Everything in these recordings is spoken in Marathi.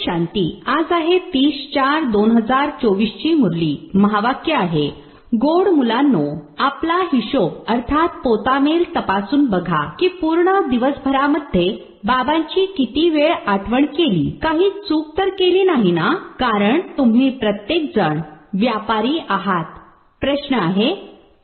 शांती. आज आहे तीस चार दोन हजार चोवीस ची मुरली. महावाक्य आहे गोड मुलांनो आपला हिशोब अर्थात पोतामेल तपासून बघा की पूर्ण दिवसभरामध्ये बाबांची किती वेळ आठवण केली. काही चूक तर केली नाही ना? कारण तुम्ही प्रत्येक जण व्यापारी आहात. प्रश्न आहे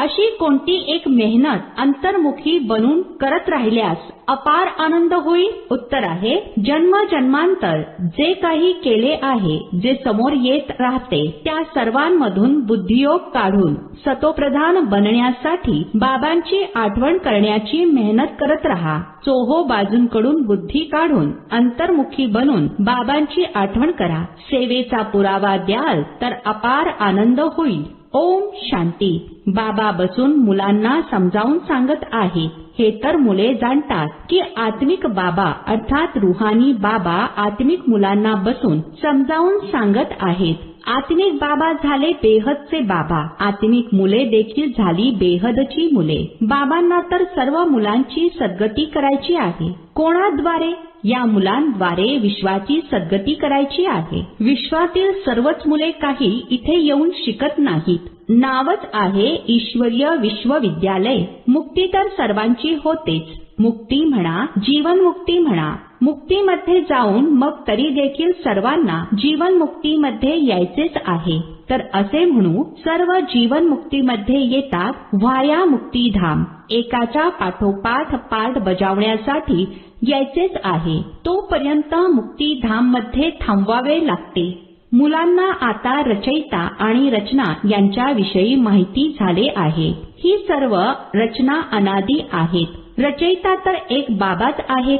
अशी कोणती एक मेहनत अंतर्मुखी बनून करत राहिल्यास अपार आनंद होईल? उत्तर आहे जन्म जन्मांतर जे काही केले आहे जे समोर येत राहते त्या सर्वांमधून बुद्धियोग काढून सतोप्रधान बनण्यासाठी बाबांची आठवण करण्याची मेहनत करत राहा. चोहो बाजूंकडून बुद्धी काढून अंतर्मुखी बनून बाबांची आठवण करा. सेवेचा पुरावा द्याल तर अपार आनंद होईल. ओम शांती. बाबा बसून मुलांना समजावून सांगत आहे हे तर मुले जाणतात की आत्मिक बाबा अर्थात रुहानी बाबा आत्मिक मुलांना बसून समजावून सांगत आहेत. आत्मिक बाबा झाले बेहदचे बाबा. आत्मिक मुले देखील झाली बेहदची मुले. बाबांना तर सर्व मुलांची सद्गती करायची आहे. कोणाद्वारे? या मुलांद्वारे विश्वाची सद्गती करायची आहे. विश्वातील सर्वच मुले काही इथे येऊन शिकत नाहीत. नावच आहे ईश्वरीय विश्वविद्यालय. मुक्ती तर सर्वांची होतेच. मुक्ती म्हणा जीवनमुक्ती म्हणा मुक्तीमध्ये जाऊन मग तरी देखील सर्वांना जीवनमुक्तीमध्ये यायचेच आहे. तर असे म्हणू सर्व जीवनमुक्तीमध्ये येतात व्हाया मुक्तीधाम. एकाच्या पाठोपाठ पाठ बजावण्यासाठी यायचेच आहे. तोपर्यंत मुक्तीधाममध्ये थांबवावे लागते. मुलांना आता रचयिता आणि रचना यांच्याविषयी माहिती झाले आहे. ही सर्व रचना अनादी आहेत. रचयिता तर एक बाबाच आहेत.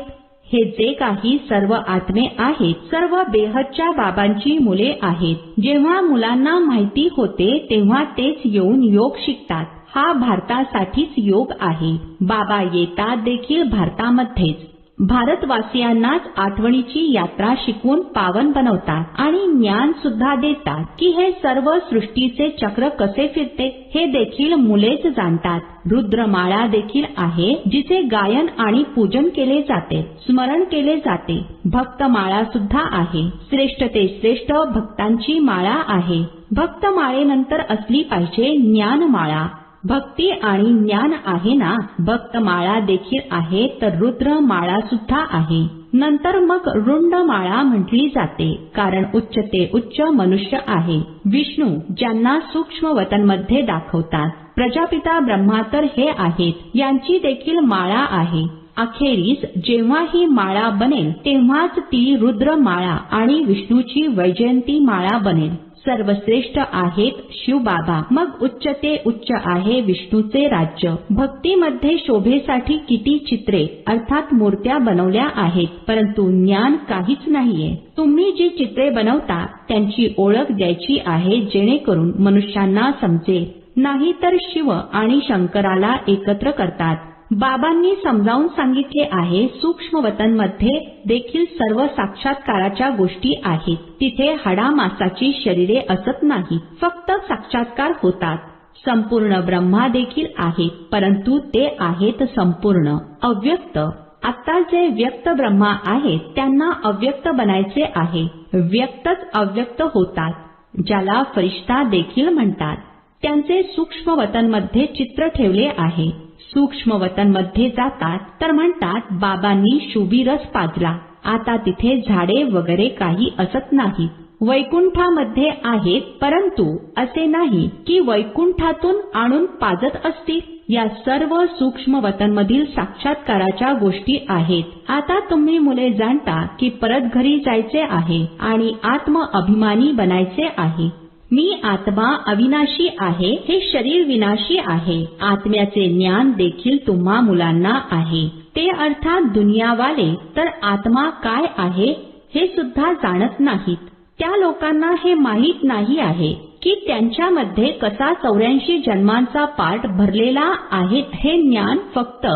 हे जे काही सर्व आत्मे आहेत सर्व बेहदच्या बाबांची मुले आहेत. जेव्हा मुलांना माहिती होते तेव्हा तेच येऊन योग शिकतात. हा भारतासाठीच योग आहे. बाबा येतात देखील भारतामध्येच. भारतवासियांनाच आठवणीची यात्रा शिकवून पावन बनवतात आणि ज्ञान सुद्धा देतात की हे सर्व सृष्टीचे चक्र कसे फिरते हे देखील मुलेच जाणतात. रुद्रमाळा देखील आहे जिचे गायन आणि पूजन केले जाते स्मरण केले जाते. भक्तमाळा सुद्धा आहे. श्रेष्ठ ते श्रेष्ठ भक्तांची माळा आहे. भक्तमाळेनंतर असली पाहिजे ज्ञानमाळा. भक्ती आणि ज्ञान आहे ना? भक्त माळा देखील आहे तर रुद्र माळा सुद्धा आहे. नंतर मग रुंड माळा म्हटली जाते कारण उच्च ते उच्च मनुष्य आहे. विष्णू ज्यांना सूक्ष्म वतनमध्ये दाखवतात प्रजापिता ब्रह्मा तर हे आहेत यांची देखील माळा आहे. अखेरीस जेव्हा ही माळा बनेल तेव्हाच ती रुद्र माळा आणि विष्णूची वैजयंती माळा बनेल. सर्वश्रेष्ठ आहेत शिवबाबा. मग उच्च ते उच्च आहे विष्णूचे राज्य. भक्तीमध्ये शोभेसाठी किती चित्रे अर्थात मूर्त्या बनवल्या आहेत परंतु ज्ञान काहीच नाहीये. तुम्ही जी चित्रे बनवता त्यांची ओळख द्यायची आहे जेणेकरून मनुष्यांना समजेल. नाही तर शिव आणि शंकराला एकत्र करतात. बाबांनी समजावून सांगितले आहे सूक्ष्म वतनमध्ये देखील सर्व साक्षात्काराच्या गोष्टी आहेत. तिथे हाडामासाची शरीरे असत नाही फक्त साक्षात्कार होतात. संपूर्ण ब्रह्मा देखील आहेत परंतु ते आहेत संपूर्ण अव्यक्त. आता जे व्यक्त ब्रह्मा आहेत त्यांना अव्यक्त बनायचे आहे. व्यक्तच अव्यक्त होतात ज्याला फरिश्ता देखील म्हणतात. त्यांचे सूक्ष्म वतनमध्ये चित्र ठेवले आहे. सूक्ष्मवतनमध्ये जातात तर म्हणतात बाबांनी शुभी पाजला. आता तिथे झाडे वगैरे काही असत नाही वैकुंठामध्ये आहेत परंतु असे नाही की वैकुंठातून आणून पाजत असतील. या सर्व सूक्ष्मवतनमधील साक्षात्काराच्या गोष्टी आहेत. आता तुम्ही मुले जाणता की परत घरी जायचे आहे आणि आत्म अभिमानी बनायचे आहे. मी आत्मा अविनाशी आहे हे शरीर विनाशी आहे. आत्म्याचे ज्ञान देखील तुम्हा मुलांना आहे. ते अर्थात दुनियावाले तर आत्मा काय आहे हे सुद्धा जाणत नाहीत. त्या लोकांना हे माहीत नाही आहे की त्यांच्यामध्ये कसा चौऱ्याऐंशी जन्मांचा पाठ भरलेला आहे हे ज्ञान फक्त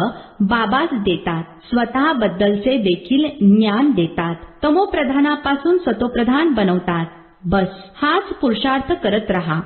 बाबाच देतात. स्वतःबद्दलचे देखील ज्ञान देतात. तमोप्रधानापासून सतोप्रधान बनवतात. बस हाच पुरुषार्थ करत रहा.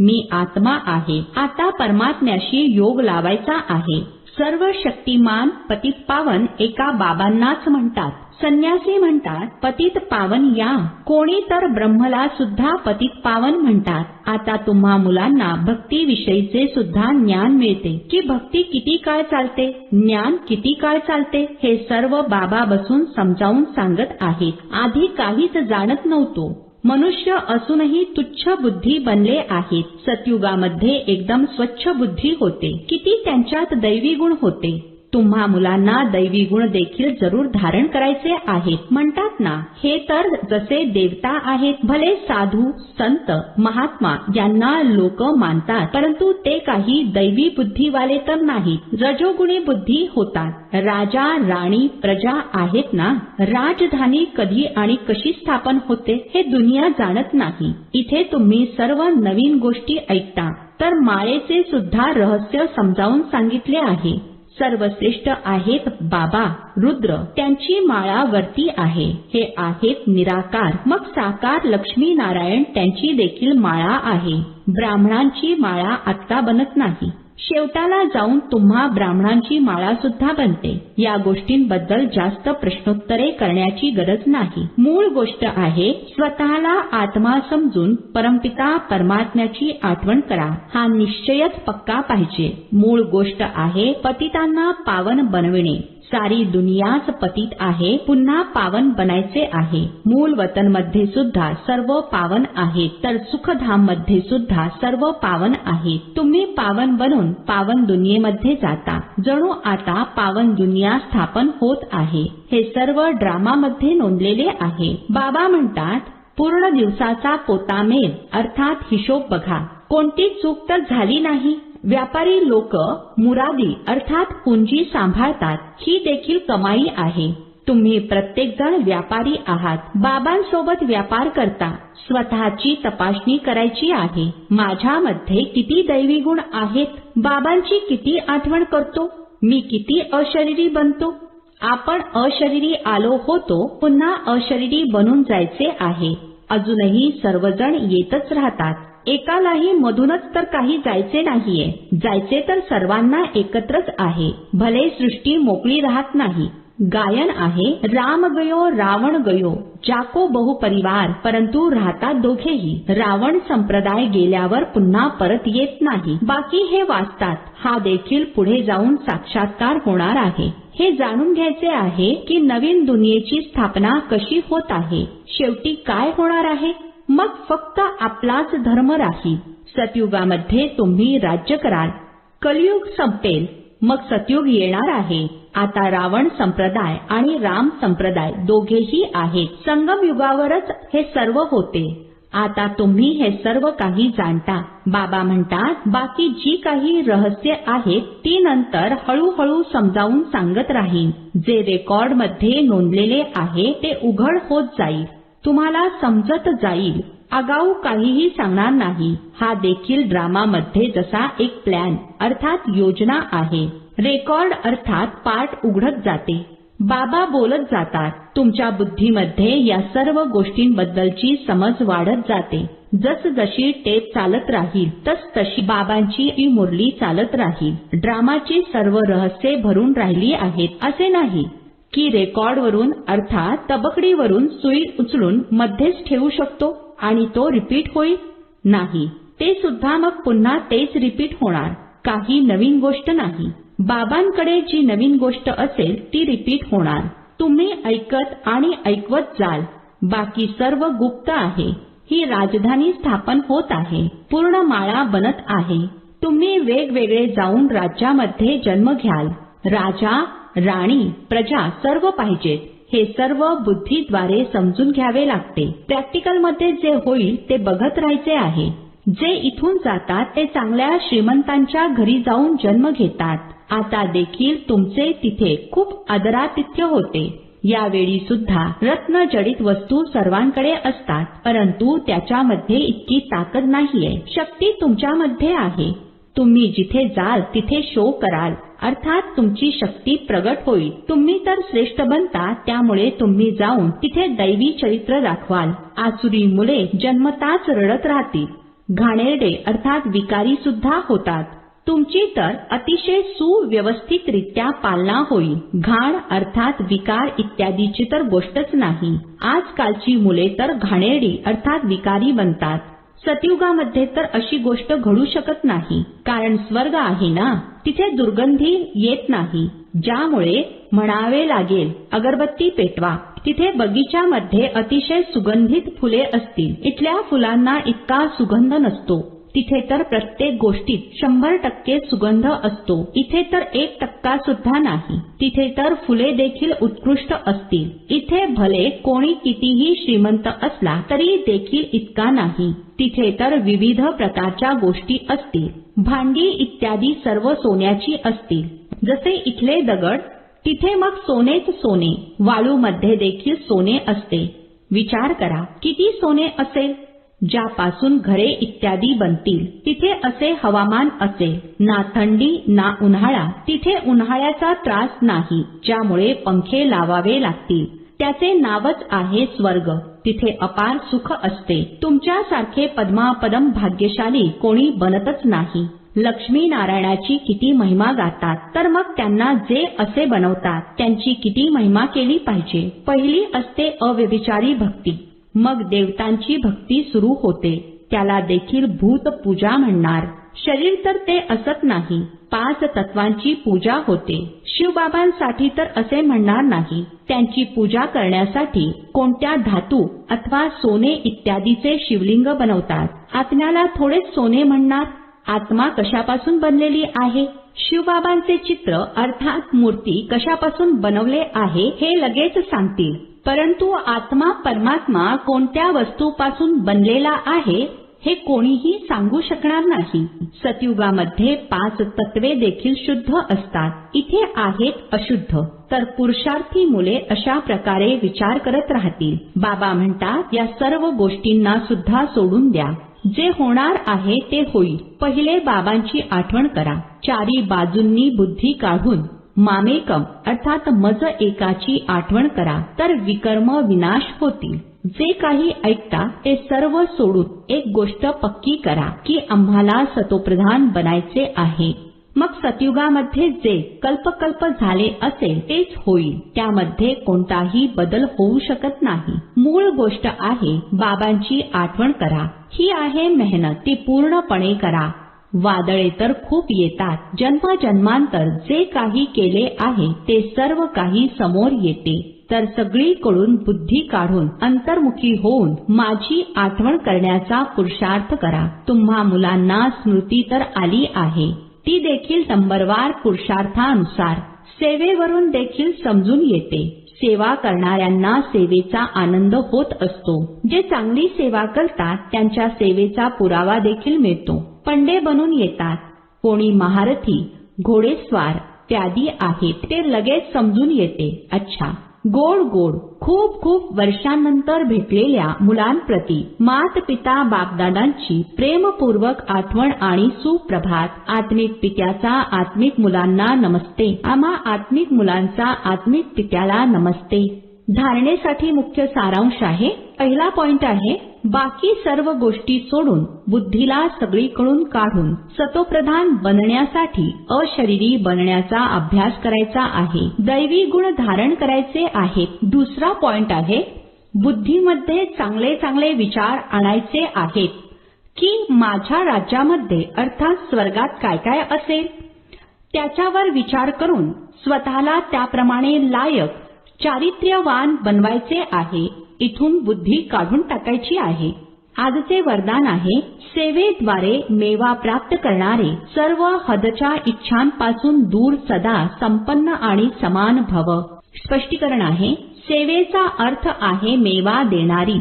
मी आत्मा आहे. आता परमात्म्याशी योग लावायचा आहे. सर्व शक्तिमान पतित पावन एका बाबांनाच म्हणतात. संन्यासी म्हणतात पतित पावन या. कोणी तर ब्रह्मला सुद्धा पतित पावन म्हणतात. आता तुम्हा मुलांना भक्तीविषयीचे सुद्धा ज्ञान मिळते. की भक्ती किती काळ चालते? ज्ञान किती काळ चालते? हे सर्व बाबा बसून समजावून सांगत आहेत. आधी काहीच जाणत नव्हतो. मनुष्य असूनही तुच्छ बुद्धी बनले आहेत. सतयुगामध्ये एकदम स्वच्छ बुद्धी होते. किती त्यांच्यात दैवी गुण होते. तुम्हा मुलांना दैवी गुण देखील जरूर धारण करायचे आहेत. म्हणतात ना हे तर जसे देवता आहेत भले साधू संत महात्मा यांना लोक मानतात परंतु ते काही दैवी बुद्धीवाले तर नाहीत रजोगुणी बुद्धी होतात. राजा राणी प्रजा आहेत ना? राजधानी कधी आणि कशी स्थापन होते हे दुनिया जाणत नाही. इथे तुम्ही सर्व नवीन गोष्टी ऐकता. तर माळेचे सुद्धा रहस्य समजावून सांगितले आहे. सर्वश्रेष्ठ आहेत बाबा. रुद्र त्यांची माळा वरती आहे. हे आहेत निराकार. मग साकार लक्ष्मी नारायण त्यांची देखील माळा आहे. ब्राह्मणांची माळा आत्ता बनत नाही. शेवटाला जाऊन तुम्हा ब्राह्मणांची माळा सुद्धा बनते. या गोष्टींबद्दल जास्त प्रश्नोत्तरे करण्याची गरज नाही. मूळ गोष्ट आहे स्वतःला आत्मा समजून परमपिता परमात्म्याची आठवण करा. हा निश्चयच पक्का पाहिजे. मूळ गोष्ट आहे पतितांना पावन बनविणे. सारी दुनियाच पतित आहे पुन्हा पावन बनायचे आहे. मूल वतनमध्ये सुद्धा सर्व पावन आहेत तर सुखधाममध्ये सुद्धा सर्व पावन आहेत तुम्ही पावन बनून पावन दुनियेमध्ये जाता. जणू आता पावन दुनिया स्थापन होत आहे. हे सर्व ड्रामामध्ये नोंदलेले आहे. बाबा म्हणतात पूर्ण दिवसाचा पोतामेल अर्थात हिशोब बघा. कोणती चूक तर झाली नाही? व्यापारी लोक मुरादी अर्थात पुंजी सांभाळतात ही देखील कमाई आहे. तुम्ही प्रत्येकजण व्यापारी आहात. बाबांसोबत व्यापार करता. स्वतःची तपासणी करायची आहे. माझ्यामध्ये किती दैवी गुण आहेत? बाबांची किती आठवण करतो? मी किती अशरीरी बनतो? आपण अशरीरी आलो होतो पुन्हा अशरीरी बनून जायचे आहे. अजूनही सर्वजण येतच राहतात. एकालाही मधूनच तर काही जायचे नाहीये. जायचे तर सर्वांना एकत्रच आहे. भले सृष्टी मोकळी राहत नाही. गायन आहे राम गयो रावण गयो जाको बहुपरिवार परंतु राहतात दोघेही. रावण संप्रदाय गेल्यावर पुन्हा परत येत नाही. बाकी हे वाचतात. हा देखील पुढे जाऊन साक्षात्कार होणार आहे. हे जाणून घ्यायचे आहे की नवीन दुनियेची स्थापना कशी होत आहे? शेवटी काय होणार आहे? मग फक्त आपलाच धर्म राहील सतयुगामध्ये तुम्ही राज्य कराल. कलियुग संपेल. मग सतयुग येणार आहे. आता रावण संप्रदाय आणि राम संप्रदाय दोघेही आहेत. संगम युगावरच हे सर्व होते. आता तुम्ही हे सर्व काही जाणता. बाबा म्हणतात बाकी जी काही रहस्य आहेत ती नंतर हळूहळू समजावून सांगत राहीन. जे रेकॉर्डमध्ये नोंदलेले आहे ते उघड होत जाईल. तुम्हाला समजत जाईल. आगाऊ काहीही सांगणार नाही. हा देखील ड्रामामध्ये जसा एक प्लॅन अर्थात योजना आहे. रेकॉर्ड अर्थात पाठ उघडत जाते. बाबा बोलत जातात. तुमच्या बुद्धीमध्ये या सर्व गोष्टींबद्दलची समज वाढत जाते. जसजशी टेप चालत राहील तस तशी बाबांची मुरली चालत राहील. ड्रामाची सर्व रहस्ये भरून राहिली आहेत असे नाही. की रेकॉर्डवरून अर्थात तबकडीवरून सुई उचलून मध्येच ठेवू शकतो आणि तो रिपीट होईल? नाही. ते सुद्धा मग पुन्हा तेच रिपीट होणार. काही नवीन गोष्ट नाही. बाबांकडे जी नवीन गोष्ट असेल ती रिपीट होणार. तुम्ही ऐकत आणि ऐकवत जाल. बाकी सर्व गुप्त आहे. ही राजधानी स्थापन होत आहे. पूर्ण माळा बनत आहे. तुम्ही वेगवेगळे जाऊन राज्यामध्ये जन्म घ्याल. राजा राणी प्रजा सर्व पाहिजेत. हे सर्व बुद्धीद्वारे समजून घ्यावे लागते. प्रॅक्टिकलमध्ये जे होईल ते बघत राहायचे आहे. जे इथून जातात ते चांगल्या श्रीमंतांच्या घरी जाऊन जन्म घेतात. आता देखील तुमचे तिथे खूप आदरातिथ्य होते. यावेळी सुद्धा रत्न जडित वस्तू सर्वांकडे असतात परंतु त्याच्यामध्ये इतकी ताकद नाहीये. शक्ती तुमच्यामध्ये आहे. तुम्ही जिथे जाल तिथे शो कराल. अर्थात तुमची शक्ती प्रगट होईल. तुम्ही तर श्रेष्ठ बनता त्यामुळे तुम्ही जाऊन तिथे दैवी चरित्र दाखवाल. आसुरी मुले जन्मताच रडत राहतील. घाणेरडे अर्थात विकारी सुद्धा होतात. तुमची तर अतिशय सुव्यवस्थितरित्या पालना होईल. घाण अर्थात विकार इत्यादीची तर गोष्टच नाही. आजकालची मुले तर घाणेरडी अर्थात विकारी बनतात. सतयुगामध्ये तर अशी गोष्ट घडू शकत नाही. कारण स्वर्ग आहे ना? तिथे दुर्गंधी येत नाही ज्यामुळे म्हणावे लागेल अगरबत्ती पेटवा. तिथे बगीच्यामध्ये अतिशय सुगंधित फुले असतील. इथल्या फुलांना इतका सुगंध नसतो. तिथे तर प्रत्येक गोष्टीत शंभर टक्के सुगंध असतो. इथे तर एक टक्का सुद्धा नाही. तिथे तर फुले देखील उत्कृष्ट असतील. इथे भले कोणी कितीही श्रीमंत असला तरी देखील इतका नाही. तिथे तर विविध प्रकारच्या गोष्टी असतील. भांडी इत्यादी सर्व सोन्याची असतील. जसे इथले दगड तिथे मग सोनेच सोने. वाळूमध्ये देखील सोने असते. विचार करा किती सोने असेल? ज्यापासून घरे इत्यादी बनतील. तिथे असे हवामान असेल ना थंडी ना उन्हाळा. तिथे उन्हाळ्याचा त्रास नाही ज्यामुळे पंखे लावावे लागतील. त्याचे नावच आहे स्वर्ग. तिथे अपार सुख असते. तुमच्यासारखे पद्मापदम भाग्यशाली कोणी बनतच नाही. लक्ष्मी नारायणाची किती महिमा गातात. तर मग त्यांना जे असे बनवतात त्यांची किती महिमा केली पाहिजे? पहिली असते अव्यभिचारी भक्ती. मग देवतांची भक्ती सुरू होते. त्याला देखील भूत पूजा म्हणणार. शरीर तर ते असत नाही पाच तत्वांची पूजा होते. शिवबाबांसाठी तर असे म्हणणार नाही. त्यांची पूजा करण्यासाठी कोणत्या धातू अथवा सोने इत्यादीचे शिवलिंग बनवतात? आत्म्याला थोडेच सोने म्हणणार? आत्मा कशापासून बनलेली आहे? शिवबाबांचे चित्र अर्थात मूर्ती कशापासून बनवले आहे हे लगेच सांगतील. परंतु आत्मा परमात्मा कोणत्या वस्तूपासून बनलेला आहे हे कोणीही सांगू शकणार नाही. सतयुगामध्ये पाच तत्वे देखील शुद्ध असतात. इथे आहेत अशुद्ध. तर पुरुषार्थी मुले अशा प्रकारे विचार करत राहतील. बाबा म्हणतात या सर्व गोष्टींना सुद्धा सोडून द्या. जे होणार आहे ते होईल. पहिले बाबांची आठवण करा. चारी बाजूंनी बुद्धी काढून मामेकम अर्थात मज एकाची आठवण करा तर विकर्म विनाश होतील. जे काही ऐकता ते सर्व सोडून एक गोष्ट पक्की करा की आम्हाला सतोप्रधान बनायचे आहे. मग सतयुगामध्ये जे कल्पकल्प झाले असेल तेच होईल. त्यामध्ये कोणताही बदल होऊ शकत नाही. मूळ गोष्ट आहे बाबांची आठवण करा. ही आहे मेहनत ती पूर्णपणे करा. वादळे तर खूप येतात. जन्म जन्मांतर जे काही केले आहे ते सर्व काही समोर येते. तर सगळीकडून बुद्धी काढून अंतर्मुखी होऊन माझी आठवण करण्याचा पुरुषार्थ करा. तुम्हा मुलांना स्मृती तर आली आहे. ती देखील नंबरवार पुरुषार्थानुसार. सेवेवरून देखील समजून येते. सेवा करणाऱ्यांना सेवेचा आनंद होत असतो. जे चांगली सेवा करतात त्यांच्या सेवेचा पुरावा देखील मिळतो. पंडे बनून येतात. कोणी महारथी घोडेस्वार त्यादी आहेत. ते लगेच समजून येते. अच्छा. गोड गोड. खूप खूप वर्षांनंतर भेटलेल्या मुलांप्रती मात पिता बापदादांची प्रेमपूर्वक आठवण आणि सुप्रभात. आत्मिक पित्याचा आत्मिक मुलांना नमस्ते. आम्हा आत्मिक मुलांचा आत्मिक पित्याला नमस्ते. धारणेसाठी मुख्य सारांश आहे पहिला पॉइंट आहे बाकी सर्व गोष्टी सोडून बुद्धीला सगळीकडून काढून सतोप्रधान बनण्यासाठी अशरीरी बनण्याचा अभ्यास करायचा आहे. दैवी गुण धारण करायचे आहेत. दुसरा पॉइंट आहे बुद्धीमध्ये चांगले चांगले विचार आणायचे आहेत. की माझ्या राज्यामध्ये अर्थात स्वर्गात काय काय असेल? त्याच्यावर विचार करून स्वतःला त्याप्रमाणे लायक चारित्र्यवान बनवायचे आहे. इथून बुद्धी काढून टाकायची आहे. आजचे वरदान आहे सेवेद्वारे मेवा प्राप्त करणारे सर्व हदच्या इच्छांपासून दूर सदा संपन्न आणि समान भव. स्पष्टीकरण आहे सेवेचा अर्थ आहे मेवा देणारी.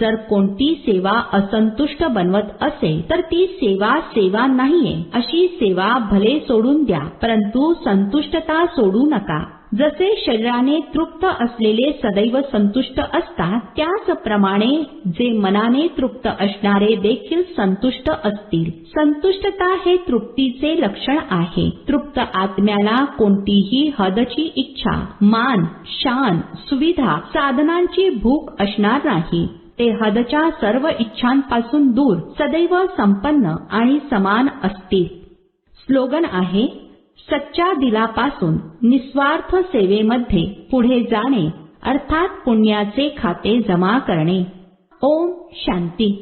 जर कोणती सेवा असंतुष्ट बनवत असेल तर ती सेवा सेवा नाहीये. अशी सेवा भले सोडून द्या परंतु संतुष्टता सोडू नका. जसे शरीराने तृप्त असलेले सदैव संतुष्ट असतात त्याचप्रमाणे जे मनाने तृप्त असणारे देखील संतुष्ट असतील. संतुष्टता हे तृप्तीचे लक्षण आहे. तृप्त आत्म्याला कोणतीही हदची इच्छा मान शान सुविधा साधनांची भूक असणार नाही. ते हदच्या सर्व इच्छांपासून दूर सदैव संपन्न आणि समान असतील. स्लोगन आहे सच्च्या दिलापासून निस्वार्थ सेवेमध्ये पुढे जाणे अर्थात पुण्याचे खाते जमा करणे. ओम शांती.